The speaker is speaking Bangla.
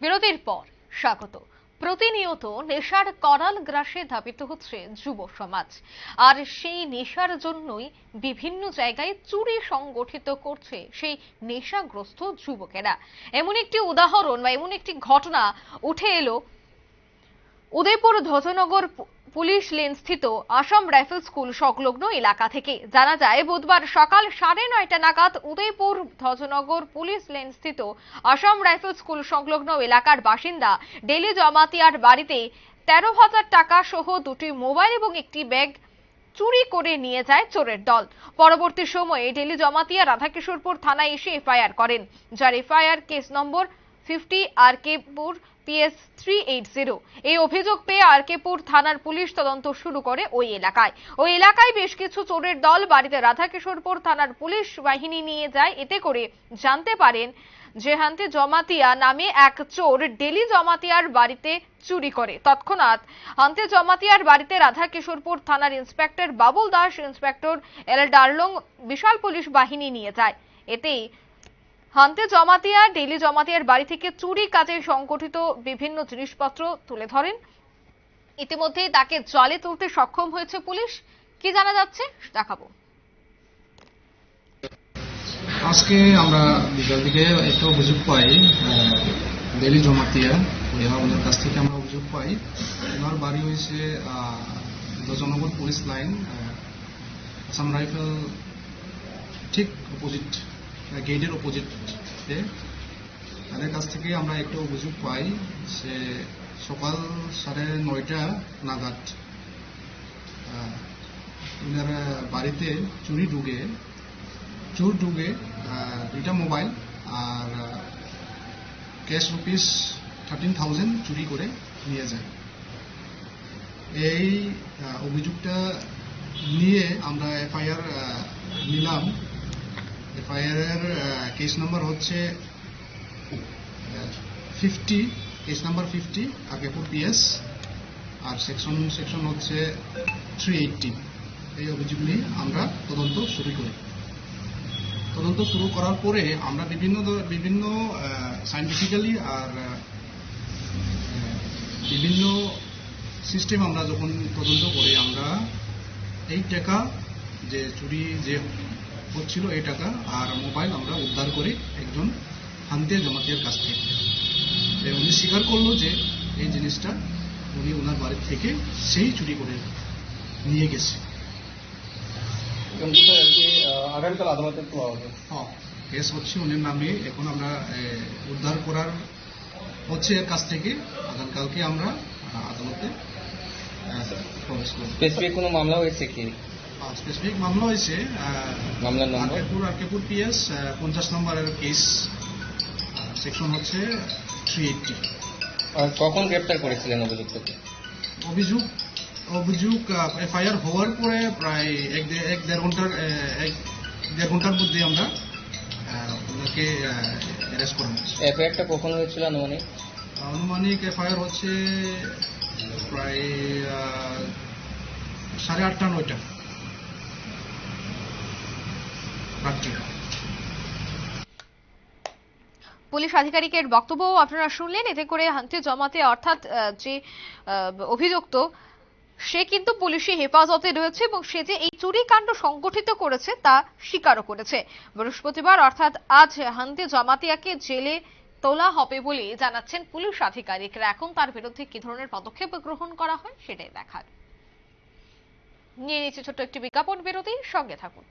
বিরতির পর স্বাগত। প্রতিনিয়ত নেশার করাল গ্রাসে ধাবিত হচ্ছে যুব সমাজ। আর সেই নেশার জন্যই বিভিন্ন জায়গায় চুরি সংগঠিত করছে সেই নেশাগ্রস্ত যুবকেরা। এমন একটি উদাহরণ বা এমন একটি ঘটনা উঠে এলো উদয়পুর ধ্বজনগর পুলিশ লেন স্থিত আসাম রাইফেল স্কুল সংলগ্ন এলাকা থেকে। জানা যায়, বুধবার সকাল সাড়ে নয়টা নাগাদ উদয়পুর ধ্বজনগর পুলিশ লেন স্থিত আসাম রাইফেল স্কুল সংলগ্ন এলাকার বাসিন্দা ডেলি জমাতিয়ার বাড়িতে তেরো হাজার টাকা সহ দুটি মোবাইল এবং একটি ব্যাগ চুরি করে নিয়ে যায় চোরের দল। পরবর্তী সময়ে ডেলি জমাতিয়া রাধাকিশোরপুর থানায় এসে এফআইআর করেন। যার FIR case number fifty R কেপুর PS three eight zero. এই অভিযোগ পেয়ে আরকেপুর থানার পুলিশ তদন্ত শুরু করে ওই এলাকায়। ওই এলাকায় বেশ কিছু চোরের দল বাড়িতে রাধাকিশোরপুর থানার পুলিশ বাহিনী নিয়ে যায়। এতে করে জানতে পারেন যে হান্তে জমাতিয়া নামে এক চোর ডেলি জমাতিয়ার বাড়িতে চুরি করে। তৎক্ষণাৎ হান্তে জমাতিয়ার বাড়িতে রাধাকিশোরপুর থানার inspector Babul Das, inspector L Darlong বিশাল পুলিশ বাহিনী নিয়ে যায়। এতেই হান্তে জমাতিয়া ডেলি জমাতিয়ার বাড়ি থেকে চুরি কাজে সংগঠিত বিভিন্ন জিনিসপত্র তুলে ধরেন। ইতিমধ্যেই তাকে জলে তুলতে সক্ষম হয়েছে পুলিশ। কি জানা যাচ্ছে দেখাবো। আজকে আমরা বিকাল দিকে একটা অভিযোগ পাই ডেলি জমাতিয়া ওনার কাছ থেকে আমরা অভিযোগ পাই। ওনার বাড়ি হয়েছে Dhajanagar police line Assam rifle, ঠিক অপোজিট গেটের অপোজিটে তাদের কাছ থেকে আমরা একটা অভিযোগ পাই সে সকাল সাড়ে নয়টা নাগাদ ওনার বাড়িতে চুরি ঢুকে, চোর ঢুকে দুইটা মোবাইল আর ক্যাশ রুপিস থার্টিন থাউজেন্ড চুরি করে নিয়ে যায়। এই অভিযোগটা নিয়ে আমরা এফআইআর নিলাম। এফআইআর কেস নাম্বার হচ্ছে ফিফটি কেস নাম্বার ফিফটি আগেপুর পিএস আর সেকশন সেকশন হচ্ছে থ্রি এইটটি এই অভিযোগ নিয়ে আমরা তদন্ত শুরু করি। তদন্ত শুরু করার পরে আমরা বিভিন্ন বিভিন্ন সাইন্টিফিক্যালি আর বিভিন্ন সিস্টেম আমরা যখন তদন্ত করি, আমরা এই টাকা যে চুরি, যে হচ্ছিল এই টাকা আর মোবাইল আমরা উদ্ধার করি একজন হান্তে জমাতিয়ার কাছ থেকে। উনি স্বীকার করল যে এই জিনিসটা উনি ওনার বাড়ি থেকে সেই চুরি করে নিয়ে গেছে। আগামীকাল আদালতে কেস হচ্ছে নামে, এখন আমরা উদ্ধার করার হচ্ছে এর কাছ থেকে। আগামীকালকে আমরা, আদালতে প্রবেশ কোনো মামলা হয়েছে কি? স্পেসিফিক মামলা হয়েছে মামলার নম্বর আরকেপুর আরকেপুর পিএস পঞ্চাশ নম্বরের কেস সেকশন হচ্ছে থ্রি এইটটি আর কখন গ্রেপ্তার করেছিলেন অভিযুক্তকে? অভিযোগ অভিযোগ এফআইআর হওয়ার পরে প্রায় এক এক দেড় ঘণ্টার এক দেড় ঘণ্টার মধ্যে আমরা ওনাকে অ্যারেস্ট করা এফআইআরটা কখন হয়েছিল আনুমানিক? আনুমানিক এফআইআর হচ্ছে প্রায় সাড়ে আটটা নয়টা। পুলিশ আধিকারিকের বক্তব্য আপনারা শুনলেন, এতে করে হান্তে জমাতে অর্থাৎ যে অভিযুক্ত, সে কিন্তু পুলিশি হেফাজতে রয়েছে এবং সে যে এই চুরি কাণ্ড সংগঠিত করেছে তা স্বীকারও করেছে। বৃহস্পতিবার অর্থাৎ আজ হান্তে জমাতিয়াকে জেলে তোলা হবে বলে জানাচ্ছেন পুলিশ আধিকারিকরা। এখন তার বিরুদ্ধে কি ধরনের পদক্ষেপ গ্রহণ করা হয় সেটাই দেখার। নিয়ে নিচ্ছে ছোট্ট একটি বিজ্ঞাপন বিরতি, সঙ্গে থাকুন।